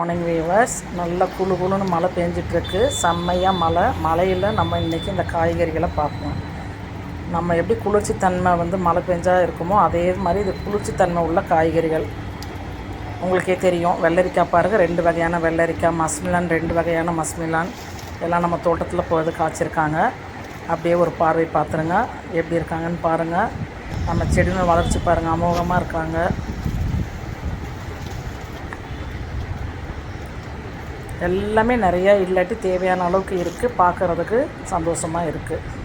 Morning viewers நல்ல குளு குளுன்னு மழை பெஞ்சிட்ருக்கு. செம்மையாக மழை. மழையில் நம்ம இன்றைக்கி இந்த காய்கறிகளை பார்ப்போம். நம்ம எப்படி குளிர்ச்சி தன்மை வந்து மழை பெஞ்சா இருக்குமோ அதே மாதிரி இது குளிர்ச்சி தன்மை உள்ள காய்கறிகள். உங்களுக்கே தெரியும் வெள்ளரிக்காய் பாருங்கள் ரெண்டு வகையான வெள்ளரிக்காய் மஸ்மிலான் ரெண்டு வகையான மஸ்மிலான். எல்லாம் நம்ம தோட்டத்தில் போகிறது காய்ச்சிருக்காங்க. அப்படியே ஒரு பார்வை பார்த்துருங்க. எப்படி இருக்காங்கன்னு பாருங்கள் நம்ம செடிகள் வளர்ச்சி பாருங்கள் அமோகமாக இருக்காங்க. எல்லாமே நிறையா இல்லாட்டி தேவையான அளவுக்கு இருக்குது பார்க்குறதுக்கு சந்தோஷமாக இருக்குது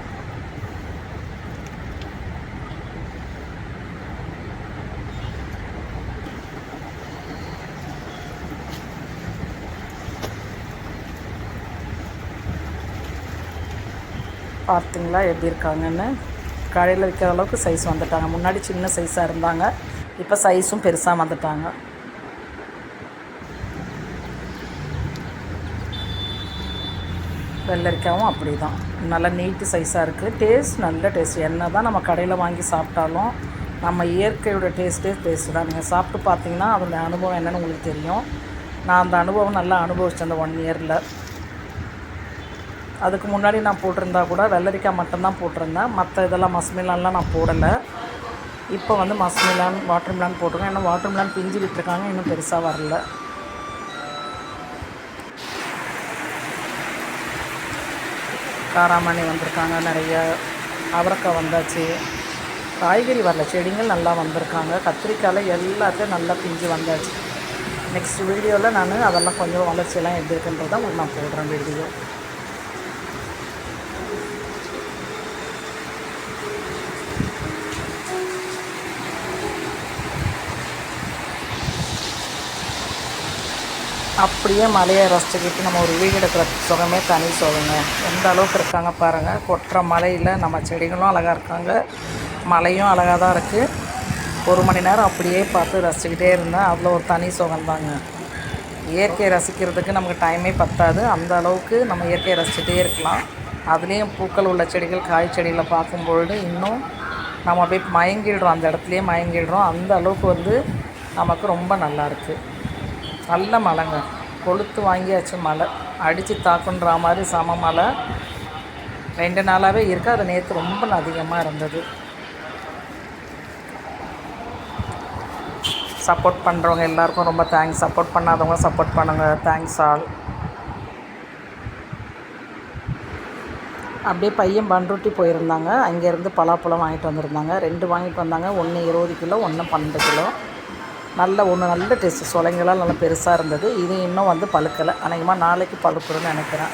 பார்த்தீங்களா எப்படி இருக்காங்கன்னு? கடையில் விற்கிற அளவுக்கு சைஸ் வந்துட்டாங்க. முன்னாடி சின்ன சைஸாக இருந்தாங்க. இப்போ சைஸும் பெருசாக வந்துட்டாங்க. வெள்ளரிக்காவும் அப்படி தான் நல்லா நீட்டு சைஸாக இருக்குது டேஸ்ட் நல்ல டேஸ்ட் என்ன தான் நம்ம கடையில் வாங்கி சாப்பிட்டாலும் நம்ம இயற்கையோட டேஸ்ட்டே டேஸ்ட்டு தான். நீங்கள் சாப்பிட்டு பார்த்தீங்கன்னா அதோட அனுபவம் என்னென்னு உங்களுக்கு தெரியும். நான் அந்த அனுபவம் நல்லா அனுபவிச்சேன் அந்த ஒன் இயரில் அதுக்கு முன்னாடி நான் போட்டிருந்தா கூட வெள்ளரிக்காய் மட்டும்தான் போட்டிருந்தேன். மற்ற இதெல்லாம் மஸ்மிலான்லாம் நான் போடலை. இப்போ வந்து மஸ்மிலான் வாட்டர் மிலான் போட்டிருக்கேன் ஏன்னா வாட்டர் மிலான் பிஞ்சு விட்டுருக்காங்க. இன்னும் பெருசாக வரல. காராமணி வந்திருக்காங்க நிறைய அவரைக்காய் வந்தாச்சு. காய்கறி வரல செடிகள் நல்லா வந்திருக்காங்க. கத்திரிக்காயில் எல்லாத்தையும் நல்லா பிஞ்சு வந்தாச்சு. நெக்ஸ்ட் வீடியோவில் நான் அதெல்லாம் கொஞ்சம் வளர்ச்சியெல்லாம் எப்படி இருக்குன்றதை உங்களுக்கு நான் போடுறேன் வீடியோ அப்படியே மலையை ரசிச்சுக்கிட்டு நம்ம ஒரு வீடு எடுக்கிற சுகமே தனி சுகங்க. எந்த அளவுக்கு இருக்காங்க பாருங்கள் கொட்டுற மலையில் நம்ம செடிகளும் அழகாக இருக்காங்க. மலையும் அழகாக தான் இருக்குது ஒரு மணி நேரம் அப்படியே பார்த்து ரசிச்சுக்கிட்டே இருந்தேன் அதில் ஒரு தனி சுகம்தாங்க இயற்கையை ரசிக்கிறதுக்கு நமக்கு டைமே பத்தாது. அந்த அளவுக்கு நம்ம இயற்கையை ரசிச்சுட்டே இருக்கலாம். அதுலேயும் பூக்கள் உள்ள செடிகள் காய் செடிகளை பார்க்கும்பொழுது இன்னும் நம்ம அப்படியே மயங்கிடுறோம். அந்த இடத்துலையே மயங்கிடுறோம். அந்த அளவுக்கு வந்து நமக்கு ரொம்ப நல்லா இருக்குது நல்ல மழைங்க கொளுத்து வாங்கியாச்சு மழை அடித்து தாக்குன்ற மாதிரி சம மழை ரெண்டு நாளாகவே இருக்குது அது நேற்று ரொம்ப அதிகமாக இருந்தது. சப்போர்ட் பண்ணுறவங்க எல்லாருக்கும் ரொம்ப தேங்க்ஸ் சப்போர்ட் பண்ணாதவங்க சப்போர்ட் பண்ணுங்கள் தேங்க்ஸ் ஆல் அப்படியே பையன் பண்ருட்டி போயிருந்தாங்க. அங்கேருந்து பலாப்பழம் வாங்கிட்டு வந்திருந்தாங்க. ரெண்டு வாங்கிட்டு வந்தாங்க. ஒன்று இருபது கிலோ ஒன்று பன்னெண்டு கிலோ. நல்ல ஒன்று நல்ல டேஸ்ட்டு சொலைங்களாம் நல்லா பெருசாக இருந்தது. இது இன்னும் வந்து பழுக்கலை. அநேகமாக நாளைக்கு பழுக்கணும்னு நினைக்கிறேன்.